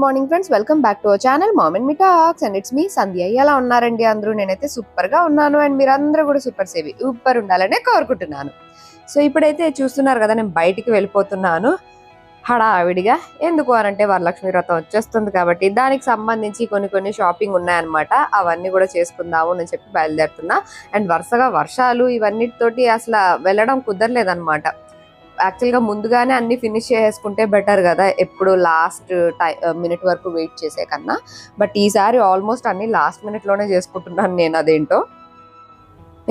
Good morning friends welcome back to our channel mom in me talks and it's me Sandhya ఎలా ఉన్నారండి అందరూ? నేనైతే సూపర్గా ఉన్నాను. అండ్ మీరందరూ కూడా సూపర్ సేవి సూపర్ ఉండాలనే కోరుకుంటున్నాను. సో ఇప్పుడైతే చూస్తున్నారు కదా నేను బయటికి వెళ్ళిపోతున్నాను. హడావిడిగా. ఎందుకు అనంటే వరలక్ష్మి వ్రతం వచ్చేస్తుంది కాబట్టి దానికి సంబంధించి కొన్ని కొన్ని షాపింగ్ ఉన్నాయన్నమాట. అవన్నీ కూడా చేసుకుందాము అని చెప్పి బయలుదేరుతున్నా. అండ్ వరుసగా వర్షాలు ఇవన్నిటితోటి అసలు వెళ్ళడం కుదరలేదన్నమాట. యాక్చువల్గా ముందుగానే అన్ని ఫినిష్ చేసుకుంటే బెటర్ కదా. ఎప్పుడు లాస్ట్ టై మినిట్ వరకు వెయిట్ చేసే కన్నా. బట్ ఈసారి ఆల్మోస్ట్ అన్ని లాస్ట్ మినిట్లోనే చేసుకుంటున్నాను నేను అదేంటో.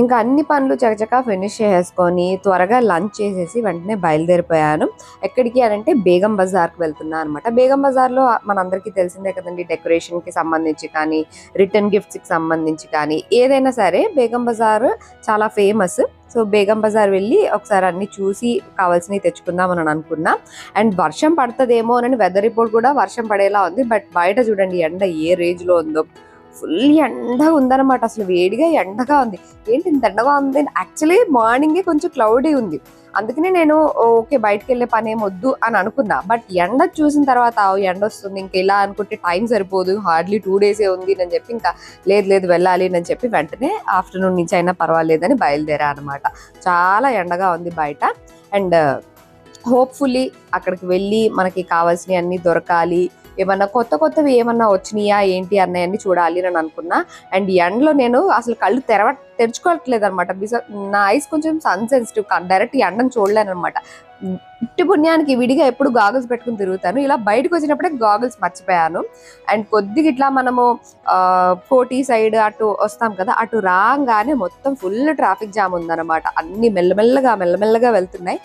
ఇంకా అన్ని పనులు చకచకా ఫినిష్ చేసుకొని త్వరగా లంచ్ చేసేసి వెంటనే బయలుదేరిపోయాను. ఎక్కడికి అని అంటే బేగం బజార్కి వెళ్తున్నాను అనమాట బేగం బజార్లో మనందరికీ తెలిసిందే కదండి డెకరేషన్కి సంబంధించి కానీ రిటర్న్ గిఫ్ట్స్కి సంబంధించి కానీ ఏదైనా సరే బేగం బజార్ చాలా ఫేమస్ సో బేగం బజార్ వెళ్ళి ఒకసారి అన్ని చూసి కావాల్సినవి తెచ్చుకుందాం అని అనుకున్నా. అండ్ వర్షం పడుతుందేమో అని వెదర్ రిపోర్ట్ కూడా వర్షం పడేలా ఉంది. బట్ బయట చూడండి ఎండ ఏ రేంజ్లో ఉందో. ఫుల్ ఎండగా ఉందన్నమాట. అసలు వేడిగా ఎండగా ఉంది. ఏంటి ఇంత ఎండగా ఉంది? యాక్చువల్లీ మార్నింగే కొంచెం క్లౌడీ ఉంది. అందుకనే నేను ఓకే బయటకు వెళ్ళే పని ఏమొద్దు వద్దు అని అనుకున్నా. బట్ ఎండ చూసిన తర్వాత "ఆ, ఎండ వస్తుంది. ఇంక ఇలా అనుకుంటే టైం సరిపోదు. హార్డ్లీ టూ డేసే ఉంది అని చెప్పి ఇంకా లేదు లేదు వెళ్ళాలి అని చెప్పి వెంటనే ఆఫ్టర్నూన్ నుంచి అయినా పర్వాలేదని బయలుదేరా అనమాట చాలా ఎండగా ఉంది బయట. అండ్ హోప్ఫుల్లీ అక్కడికి వెళ్ళి మనకి కావాల్సినవి అన్నీ దొరకాలి. ఏమన్నా కొత్త కొత్తవి ఏమన్నా వచ్చినాయా ఏంటి అన్నాయని చూడాలి అని అనుకున్నా. అండ్ ఎండలో నేను అసలు కళ్ళు తెరవ తెరుచుకోవట్లేదు అనమాట బికాస్ నా ఐస్ కొంచెం సన్ సెన్సిటివ్ డైరెక్ట్ ఎండను చూడలేను అనమాట ఇట్టి పుణ్యానికి విడిగా ఎప్పుడు గాగుల్స్ పెట్టుకుని తిరుగుతాను. ఇలా బయటకు వచ్చినప్పుడే గాగుల్స్ మర్చిపోయాను. అండ్ కొద్దిగా ఇట్లా మనము కోటి సైడ్ అటు వస్తాం కదా అటు రాగానే మొత్తం ఫుల్ ట్రాఫిక్ జామ్ ఉందన్నమాట. అన్ని మెల్లమెల్లగా మెల్లమెల్లగా వెళ్తున్నాయి.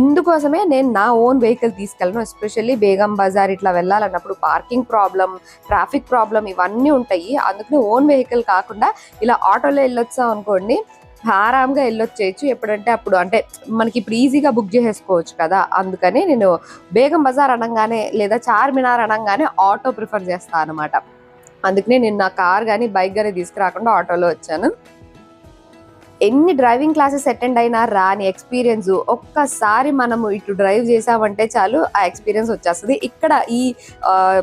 ఇందుకోసమే నేను నా ఓన్ వెహికల్ తీసుకెళ్ళను. ఎస్పెషల్లీ బేగం బజార్ ఇట్లా వెళ్ళాలన్నప్పుడు పార్కింగ్ ప్రాబ్లం ట్రాఫిక్ ప్రాబ్లం ఇవన్నీ ఉంటాయి. అందుకని ఓన్ వెహికల్ కాకుండా ఇలా ఆటోలో వెళ్ళొచ్చు అనుకోండి ఆరాంగా వెళ్ళొచ్చేయచ్చు. ఎప్పుడంటే అప్పుడు అంటే మనకి ఇప్పుడు ఈజీగా బుక్ చేసేసుకోవచ్చు కదా. అందుకని నేను బేగం బజార్ అనగానే లేదా చార్మినార్ అనగానే ఆటో ప్రిఫర్ చేస్తాను అనమాట అందుకనే నేను నా కార్ కానీ బైక్ కానీ తీసుకురాకుండా ఆటోలో వచ్చాను. ఎన్ని డ్రైవింగ్ క్లాసెస్ అటెండ్ అయినా రాని ఎక్స్పీరియన్స్ ఒక్కసారి మనము ఇటు డ్రైవ్ చేసామంటే చాలు ఆ ఎక్స్పీరియన్స్ వచ్చేస్తుంది. ఇక్కడ ఈ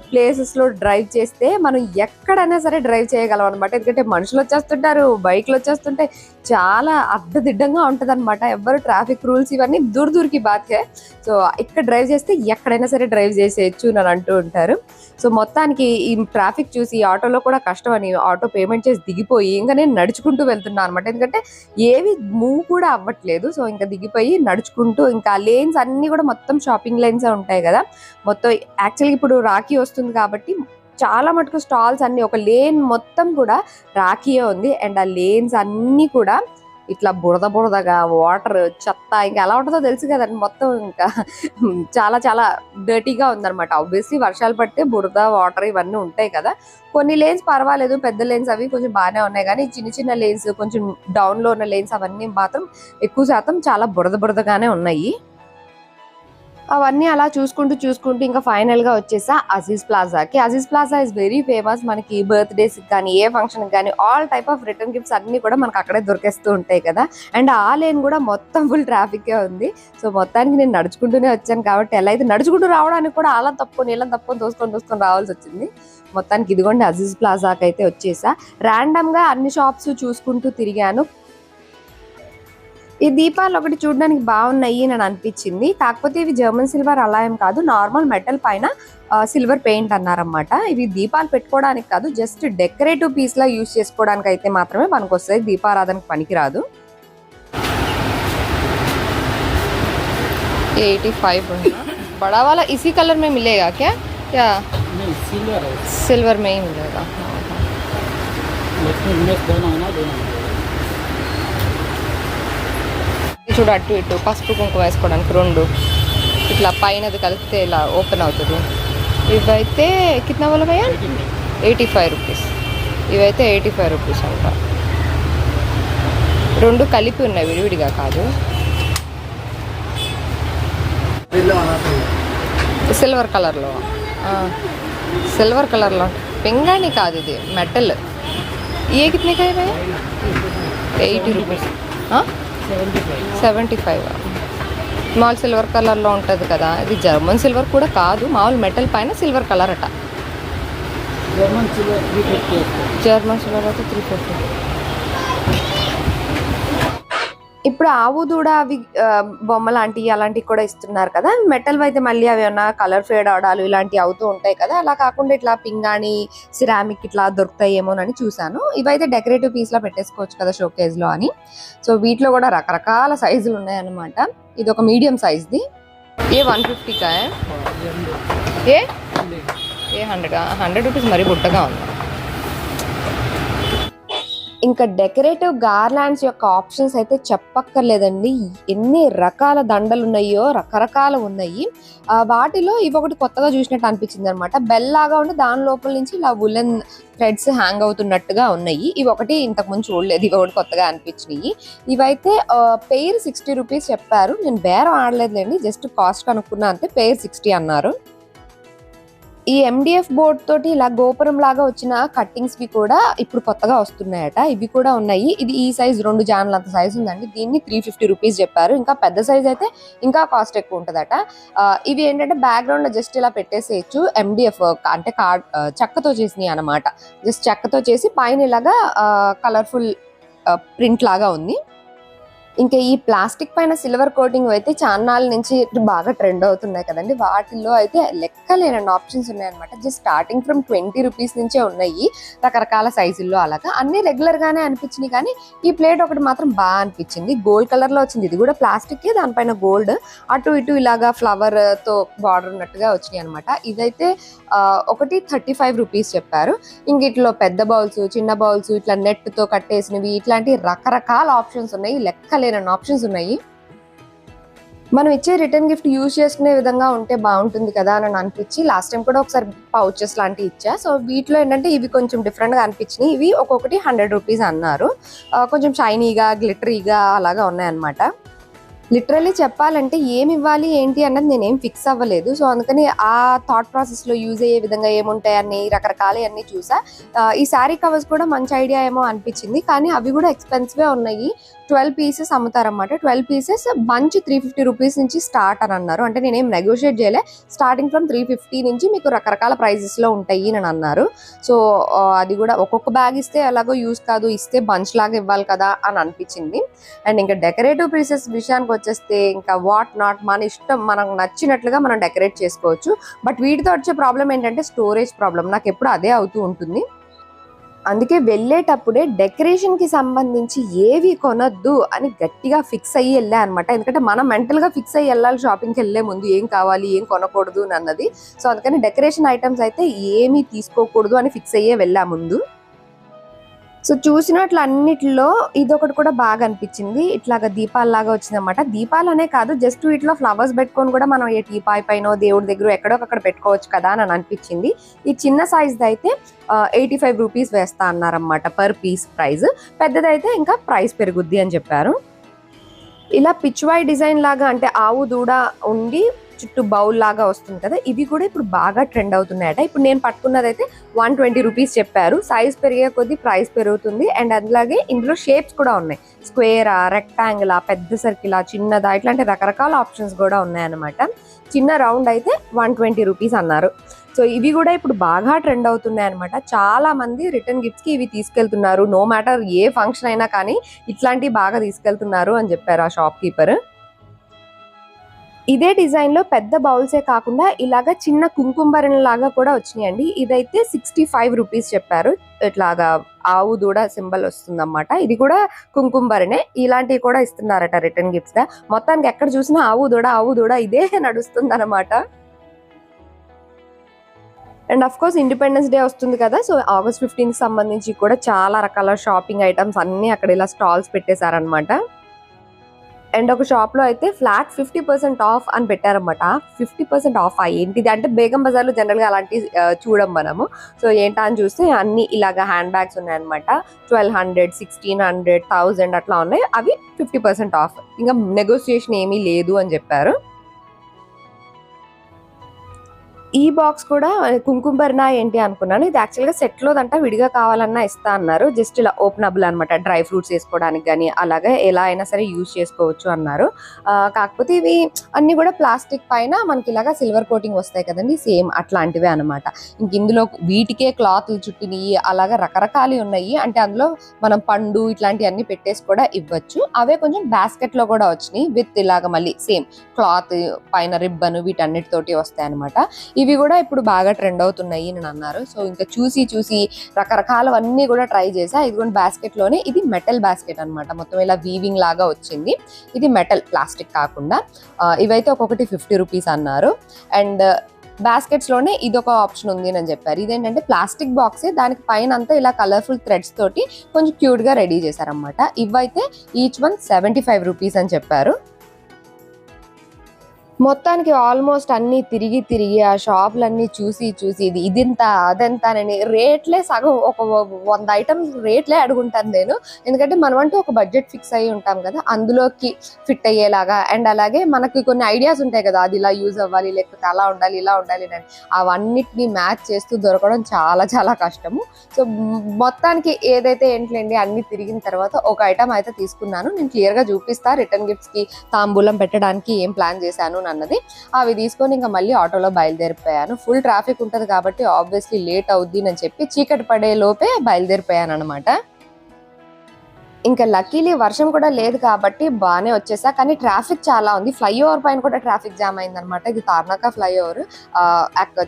ప్లేసెస్లో డ్రైవ్ చేస్తే మనం ఎక్కడైనా సరే డ్రైవ్ చేయగలం అనమాట ఎందుకంటే మనుషులు వచ్చేస్తుంటారు బైక్లు వచ్చేస్తుంటే చాలా అడ్డదిడ్డంగా ఉంటుంది అనమాట ఎవరు ట్రాఫిక్ రూల్స్ ఇవన్నీ దూర దూరికి బాధ్యే. సో ఇక్కడ డ్రైవ్ చేస్తే ఎక్కడైనా సరే డ్రైవ్ చేసేయచ్చు అని అంటూ ఉంటారు. సో మొత్తానికి ఈ ట్రాఫిక్ చూసి ఆటోలో కూడా కష్టం అని ఆటో పేమెంట్ చేసి దిగిపోయి ఇంకా నేను నడుచుకుంటూ వెళ్తున్నాను అనమాట ఎందుకంటే ఏవి మూవ్ కూడా అవ్వట్లేదు. సో ఇంకా దిగిపోయి నడుచుకుంటూ ఇంకా లేన్స్ అన్నీ కూడా మొత్తం షాపింగ్ లైన్సే ఉంటాయి కదా. మొత్తం యాక్చువల్గా ఇప్పుడు రాఖీ వస్తుంది కాబట్టి చాలా మటుకు స్టాల్స్ అన్నీ ఒక లేన్ మొత్తం కూడా రాఖీయే ఉంది. అండ్ ఆ లేన్స్ అన్నీ కూడా ఇట్లా బురద బురదగా వాటర్ చెత్త ఇంకా ఎలా ఉంటుందో తెలుసు కదండి మొత్తం ఇంకా. చాలా చాలా డర్టీగా ఉందన్నమాట. ఆబ్వియస్లీ వర్షాలు పడితే బురద వాటర్ ఇవన్నీ ఉంటాయి కదా. కొన్ని లేన్స్ పర్వాలేదు పెద్ద లేన్స్ అవి కొంచెం బాగానే ఉన్నాయి. కానీ చిన్న చిన్న లేన్స్ కొంచెం డౌన్లో ఉన్న లేన్స్ అవన్నీ మాత్రం ఎక్కువ శాతం చాలా బురద బురదగానే ఉన్నాయి. అవన్నీ అలా చూసుకుంటూ చూసుకుంటూ ఇంకా ఫైనల్గా వచ్చేసా Aziz ప్లాజాకి Aziz plaza is very famous మనకి బర్త్డేస్కి కానీ ఏ ఫంక్షన్ కానీ all type of return gifts అన్ని కూడా మనకు అక్కడే దొరికేస్తూ ఉంటాయి కదా. అండ్ ఆ లేన్ కూడా మొత్తం ఫుల్ ట్రాఫిక్ ఉంది. సో మొత్తానికి నేను నడుచుకుంటూనే వచ్చాను కాబట్టి ఎలా అయితే నడుచుకుంటూ రావడానికి కూడా అలా తప్పుకొని ఇలా తప్పుకొని దోసుకొని దోసుకొని రావాల్సి వచ్చింది. మొత్తానికి ఇదిగోండి అజీజ్ ప్లాజాకి అయితే వచ్చేసా. ర్యాండమ్గా అన్ని షాప్స్ చూసుకుంటూ తిరిగాను. ఈ దీపాలు ఒకటి చూడడానికి బాగున్నాయి అని అనిపించింది కాకపోతే ఇవి జర్మన్ సిల్వర్ అలా ఏం కాదు నార్మల్ మెటల్ పైన సిల్వర్ పెయింట్ అన్నారన్నమాట ఇవి దీపాలు పెట్టుకోవడానికి కాదు జస్ట్ డెకరేటివ్ పీస్ లా యూజ్ చేసుకోవడానికి అయితే మాత్రమే మనకు వస్తాయి దీపారాధనకు పనికిరాదు एटी फाइव बड़ा वाला इसी कलर में मिलेगा क्या क्या नहीं सिल्वर है सिल्वर में ही मिलेगा लेकिन इनमें दोनों है ना दोनों చూడు అటు ఇటు పసుపు కుంకుమ వేసుకోవడానికి రెండు. ఇట్లా పైనది కలిపితే ఇలా ఓపెన్ అవుతుంది. ఇవైతే కిట్నా వాళ్ళమయ్యా ఎయిటీ ఫైవ్ రూపీస్. ఇవైతే ఎయిటీ ఫైవ్ రూపీస్ అంట. రెండు కలిపి ఉన్నాయి విడివిడిగా కాదు. సిల్వర్ కలర్లో. సిల్వర్ కలర్లో. పింగాణి కాదు ఇది మెటల్. ఏ కిట్నీకాయ eighty rupees. Seventy five. Small silver కలర్లో ఉంటుంది కదా ఇది జర్మన్ సిల్వర్ కూడా కాదు మామూలు మెటల్ పైన సిల్వర్ కలర్ అట. German silver three fifty. వస్తుంది జర్మన్ సిల్వర్ అయితే త్రీ ఫిఫ్టీ. ఇప్పుడు ఆవు దూడ అవి బొమ్మ లాంటివి అలాంటివి కూడా ఇస్తున్నారు కదా. మెటల్ అయితే మళ్ళీ అవి ఏమన్నా కలర్ ఫేడ్ అవడాలు ఇలాంటివి అవుతూ ఉంటాయి కదా. అలా కాకుండా ఇట్లా పింగాణి సిరామిక్ ఇట్లా దొరుకుతాయేమోనని చూసాను ఇవైతే డెకరేటివ్ పీస్లో పెట్టేసుకోవచ్చు కదా షోకేజ్లో అని. సో వీటిలో కూడా రకరకాల సైజులు ఉన్నాయన్నమాట. ఇది ఒక మీడియం సైజ్ది. ఏ వన్ ఫిఫ్టీకా? ఏ? ఏ హండ్రెడ్? హండ్రెడ్ రూపీస్ మరీ బుట్టగా ఉంది. ఇంకా డెకరేటివ్ గార్లాండ్స్ యొక్క ఆప్షన్స్ అయితే చెప్పక్కర్లేదండి. ఎన్ని రకాల దండలు ఉన్నాయో రకరకాల ఉన్నాయి. వాటిలో ఇవి ఒకటి కొత్తగా చూసినట్టు అనిపించింది అనమాట బెల్ లాగా ఉండి దాని లోపల నుంచి ఇలా ఉలెన్ థ్రెడ్స్ హ్యాంగ్ అవుతున్నట్టుగా ఉన్నాయి. ఇవి ఒకటి ఇంతకు ముందు చూడలేదు ఇవి ఒకటి కొత్తగా అనిపించినాయి. ఇవైతే పేర్ సిక్స్టీ రూపీస్ చెప్పారు. నేను బేరం ఆడలేదులేండి జస్ట్ కాస్ట్ కనుక్కున్నా అంతే పేర్ సిక్స్టీ అన్నారు. ఈ ఎండిఎఫ్ బోర్డ్ తోటి ఇలా గోపురం లాగా వచ్చిన కట్టింగ్స్ వి కూడా ఇప్పుడు కొత్తగా వస్తున్నాయట. ఇవి కూడా ఉన్నాయి. ఇది ఈ సైజ్ రెండు జాన్ల అంత సైజ్ ఉందండి. దీన్ని త్రీ ఫిఫ్టీ రూపీస్ చెప్పారు. ఇంకా పెద్ద సైజ్ అయితే ఇంకా కాస్ట్ ఎక్కువ ఉంటుందట. ఇవి ఏంటంటే బ్యాక్గ్రౌండ్లో జస్ట్ ఇలా పెట్టేసేయచ్చు. ఎండిఎఫ్ అంటే కార్డ్ చెక్కతో చేసినాయి అనమాట జస్ట్ చెక్కతో చేసి పైన ఇలాగా కలర్ఫుల్ ప్రింట్ లాగా ఉంది. ఇంకా ఈ ప్లాస్టిక్ పైన సిల్వర్ కోటింగ్ అయితే చాన్నాళ్ళ నుంచి బాగా ట్రెండ్ అవుతున్నాయి కదండి. వాటిల్లో అయితే లెక్కలేనండి ఆప్షన్స్ ఉన్నాయన్నమాట. Just starting from twenty rupees నుంచే ఉన్నాయి. రకరకాల సైజుల్లో అలాగా. అన్ని రెగ్యులర్ గానే అనిపించినాయి కానీ ఈ ప్లేట్ ఒకటి మాత్రం బాగా అనిపించింది. గోల్డ్ కలర్లో వచ్చింది. ఇది కూడా ప్లాస్టిక్ దానిపైన గోల్డ్. అటు ఇటు ఇలాగా ఫ్లవర్తో బార్డర్ ఉన్నట్టుగా వచ్చినాయి అనమాట ఇదైతే ఒకటి థర్టీ ఫైవ్ రూపీస్ చెప్పారు. ఇంక ఇట్లో పెద్ద బౌల్స్ చిన్న బౌల్స్ ఇట్లా నెట్తో కట్టేసినవి ఇట్లాంటి రకరకాల ఆప్షన్స్ ఉన్నాయి. లెక్క లెక్కలేనన్ని ఆప్షన్స్ ఉన్నాయి. మనం ఇచ్చే రిటర్న్ గిఫ్ట్ యూజ్ చేసుకునే విధంగా ఉంటే బాగుంటుంది కదా అని అనిపించి లాస్ట్ టైం కూడా ఒకసారి పౌచెస్ లాంటివి ఇచ్చా. సో వీటిలో ఏంటంటే ఇవి కొంచెం డిఫరెంట్గా అనిపించినాయి. ఇవి ఒక్కొక్కటి హండ్రెడ్ రూపీస్ అన్నారు. కొంచెం షైనీగా గ్లిటరీగా అలాగా ఉన్నాయన్నమాట. లిటరల్లీ చెప్పాలంటే ఏమి ఇవ్వాలి ఏంటి అన్నది నేనేం ఫిక్స్ అవ్వలేదు. సో అందుకని ఆ థాట్ ప్రాసెస్లో యూజ్ అయ్యే విధంగా ఏముంటాయి అన్ని రకరకాల అన్ని చూసా. ఈ శారీ కవర్స్ కూడా మంచి ఐడియా ఏమో అనిపించింది. కానీ అవి కూడా ఎక్స్పెన్సివే ఉన్నాయి. Twelve pieces అమ్ముతారన్నమాట. Twelve pieces bunch three fifty rupees నుంచి స్టార్ట్ అని అన్నారు. అంటే నేనేం నెగోషియేట్ చేయలే. స్టార్టింగ్ ఫ్రమ్ త్రీ ఫిఫ్టీ నుంచి మీకు రకరకాల ప్రైజెస్లో ఉంటాయి అని అన్నారు. సో అది కూడా ఒక్కొక్క బ్యాగ్ ఇస్తే ఎలాగో యూస్ కాదు ఇస్తే బంచ్ లాగా ఇవ్వాలి కదా అని అనిపించింది. అండ్ ఇంకా డెకరేటివ్ పీసెస్ విషయానికి వచ్చేస్తే ఇంకా వాట్ నాట్ మన ఇష్టం మనకు నచ్చినట్లుగా మనం డెకరేట్ చేసుకోవచ్చు. బట్ వీటితో వచ్చే ప్రాబ్లం ఏంటంటే స్టోరేజ్ ప్రాబ్లం నాకు ఎప్పుడు అదే అవుతూ ఉంటుంది. అందుకే వెళ్ళేటప్పుడే డెకరేషన్కి సంబంధించి ఏవి కొనొద్దు అని గట్టిగా ఫిక్స్ అయ్యి వెళ్ళా అనమాట ఎందుకంటే మనం మెంటల్గా ఫిక్స్ అయ్యి వెళ్ళాలి షాపింగ్కి వెళ్ళే ముందు ఏం కావాలి ఏం కొనకూడదు అన్నది. సో అందుకని డెకరేషన్ ఐటమ్స్ అయితే ఏమీ తీసుకోకూడదు అని ఫిక్స్ అయ్యే వెళ్ళా ముందు. సో చూసినట్లు అన్నిటిలో ఇదొకటి కూడా బాగా అనిపించింది ఇట్లాగా దీపాలలాగా వచ్చిందన్నమాట. దీపాలనే కాదు జస్ట్ వీటిలో ఫ్లవర్స్ పెట్టుకొని కూడా మనం ఏ టీపాయ్ పైన దేవుడి దగ్గర ఎక్కడో అక్కడ పెట్టుకోవచ్చు కదా అని అనిపించింది. ఈ చిన్న సైజ్ది అయితే ఎయిటీ ఫైవ్ రూపీస్ వేస్తా అన్నారనమాట పర్ పీస్ ప్రైస్ పెద్దదైతే ఇంకా ప్రైస్ పెరుగుద్ది అని చెప్పారు. ఇలా పిచ్వాయ్ డిజైన్ లాగా అంటే ఆవు దూడ ఉండి చుట్టూ బౌల్ లాగా వస్తుంది కదా ఇవి కూడా ఇప్పుడు బాగా ట్రెండ్ అవుతున్నాయట. ఇప్పుడు నేను పట్టుకున్నదైతే వన్ ట్వంటీ రూపీస్ చెప్పారు. సైజ్ పెరిగే కొద్దీ ప్రైస్ పెరుగుతుంది. అండ్ అలాగే ఇందులో షేప్స్ కూడా ఉన్నాయి. స్క్వేరా రెక్టాంగిలా పెద్ద సర్కిలా చిన్నదా ఇట్లాంటి రకరకాల ఆప్షన్స్ కూడా ఉన్నాయన్నమాట. చిన్న రౌండ్ అయితే వన్ ట్వంటీ రూపీస్ అన్నారు. సో ఇవి కూడా ఇప్పుడు బాగా ట్రెండ్ అవుతున్నాయి అనమాట చాలా మంది రిటర్న్ గిఫ్ట్స్కి ఇవి తీసుకెళ్తున్నారు. నో మ్యాటర్ ఏ ఫంక్షన్ అయినా కానీ ఇట్లాంటివి బాగా తీసుకెళ్తున్నారు అని చెప్పారు ఆ షాప్ కీపర్. ఇదే డిజైన్లో పెద్ద బౌల్సే కాకుండా ఇలాగా చిన్న కుంకుంబరణ లాగా కూడా వచ్చినాయండి. ఇదైతే సిక్స్టీ ఫైవ్ రూపీస్ చెప్పారు. ఇట్లాగా ఆవు దూడ సింబల్ వస్తుందన్నమాట. ఇది కూడా కుంకుంబరనే ఇలాంటివి కూడా ఇస్తున్నారట రిటర్న్ గిఫ్ట్స్గా. మొత్తానికి ఎక్కడ చూసినా ఆవు దూడ ఆవు దూడ ఇదే నడుస్తుందన్నమాట. And of course Independence Day వస్తుంది కదా సో ఆగస్ట్ ఫిఫ్టీన్ సంబంధించి కూడా చాలా రకాల షాపింగ్ ఐటమ్స్ అన్ని అక్కడ ఇలా స్టాల్స్ పెట్టేశారనమాట అండ్ ఒక షాప్లో అయితే ఫ్లాట్ ఫిఫ్టీ పర్సెంట్ ఆఫ్ అని పెట్టారన్నమాట. ఫిఫ్టీ పర్సెంట్ ఆఫ్ ఏంటిది? అంటే బేగం బజార్లో జనరల్గా అలాంటివి అలాంటి చూడం మనము. సో ఏంటా అని చూస్తే అన్ని ఇలాగా హ్యాండ్ బ్యాగ్స్ ఉన్నాయన్నమాట. Twelve hundred sixteen hundred thousand అట్లా ఉన్నాయి. అవి ఫిఫ్టీ పర్సెంట్ ఆఫ్ ఇంకా నెగోసియేషన్ ఏమీ లేదు అని చెప్పారు. ఈ బాక్స్ కూడా కుంకుంబర్నా ఏంటి అనుకున్నాను. ఇది యాక్చువల్గా సెట్లో దంట విడిగా కావాలన్నా ఇస్తా అన్నారు. జస్ట్ ఇలా ఓపెనబుల్ అనమాట డ్రై ఫ్రూట్స్ వేసుకోవడానికి కానీ అలాగే ఎలా అయినా సరే యూజ్ చేసుకోవచ్చు అన్నారు. ఆ, కాకపోతే ఇవి అన్ని కూడా ప్లాస్టిక్ పైన మనకి ఇలాగా సిల్వర్ కోటింగ్ వస్తాయి కదండి సేమ్ అట్లాంటివే అనమాట ఇంక ఇందులో వీటికే క్లాత్లు చుట్టినవి అలాగా రకరకాలు ఉన్నాయి. అంటే అందులో మనం పండు ఇట్లాంటివన్నీ పెట్టేసి కూడా ఇవ్వచ్చు. అవే కొంచెం basket లో కూడా వచ్చినాయి. విత్ ఇలాగ మళ్ళీ సేమ్ క్లాత్ పైన రిబ్బన్ వీటన్నిటితోటి వస్తాయి అనమాట ఇవి కూడా ఇప్పుడు బాగా ట్రెండ్ అవుతున్నాయి నేను అన్నారు సో ఇంకా చూసి చూసి రకరకాలవన్నీ కూడా ట్రై చేసా. ఇదిగోండి బాస్కెట్లోనే ఇది మెటల్ బాస్కెట్ అన్నమాట. మొత్తం ఇలా వీవింగ్ లాగా వచ్చింది. ఇది మెటల్ ప్లాస్టిక్ కాకుండా. ఇవైతే ఒక్కొక్కటి ఫిఫ్టీ రూపీస్ అన్నారు. అండ్ బాస్కెట్స్లోనే ఇదొక ఆప్షన్ ఉంది అని చెప్పారు. ఇదేంటంటే ప్లాస్టిక్ బాక్సే దానికి పైన అంతా ఇలా కలర్ఫుల్ థ్రెడ్స్ తోటి కొంచెం క్యూట్గా రెడీ చేశారనమాట ఇవైతే each one seventy five rupees అని చెప్పారు. మొత్తానికి ఆల్మోస్ట్ అన్ని తిరిగి తిరిగి ఆ షాపులన్నీ చూసి చూసి ఇది ఇదింత అదెంతనని రేట్లే సగం ఒక వంద ఐటమ్స్ రేట్లే అడుగుంటాను నేను. ఎందుకంటే మనం అంటూ ఒక బడ్జెట్ ఫిక్స్ అయ్యి ఉంటాం కదా అందులోకి ఫిట్ అయ్యేలాగా. అండ్ అలాగే మనకి కొన్ని ఐడియాస్ ఉంటాయి కదా అది ఇలా యూజ్ అవ్వాలి లేకపోతే అలా ఉండాలి ఇలా ఉండాలి అని. అవన్నిటిని మ్యాచ్ చేస్తూ దొరకడం చాలా చాలా కష్టము. సో మొత్తానికి ఏదైతే ఏంట్లేండి అన్ని తిరిగిన తర్వాత ఒక ఐటమ్ అయితే తీసుకున్నాను. నేను క్లియర్గా చూపిస్తా రిటర్న్ గిఫ్ట్స్కి తాంబూలం పెట్టడానికి ఏం ప్లాన్ చేశాను అన్నది. అవి తీసుకొని ఇంకా మళ్ళీ ఆటోలో బయలుదేరిపోయాను. ఫుల్ ట్రాఫిక్ ఉంటది కాబట్టి ఆబ్వియస్లీ లేట్ అవుద్ది అని చెప్పి చీకటి పడే లోపే బయలుదేరిపోయాను అనమాట ఇంకా లక్కీలీ వర్షం కూడా లేదు కాబట్టి బాగానే వచ్చేసా. కానీ ట్రాఫిక్ చాలా ఉంది. ఫ్లైఓవర్ పైన కూడా ట్రాఫిక్ జామ్ అయిందనమాట ఇది తార్నాక ఫ్లైఓవర్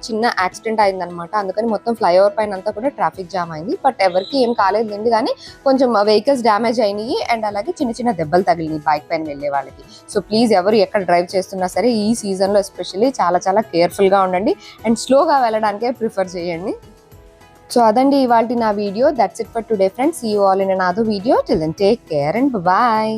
చిన్న యాక్సిడెంట్ అయిందనమాట అందుకని మొత్తం ఫ్లైఓవర్ పైన అంతా కూడా ట్రాఫిక్ జామ్ అయింది. బట్ ఎవరికి ఏం కాలేదండి కానీ కొంచెం వెహికల్స్ డ్యామేజ్ అయినాయి. అండ్ అలాగే చిన్న చిన్న దెబ్బలు తగిలినాయి బైక్ పైన వెళ్ళే వాళ్ళకి. సో ప్లీజ్ ఎవరు ఎక్కడ డ్రైవ్ చేస్తున్నా సరే ఈ సీజన్లో ఎస్పెషల్లీ చాలా చాలా కేర్ఫుల్గా ఉండండి. అండ్ స్లోగా వెళ్ళడానికే ప్రిఫర్ చేయండి. సో అదండి ఇవాళ నా video. That's it for today friends you all in another video till then take care and bye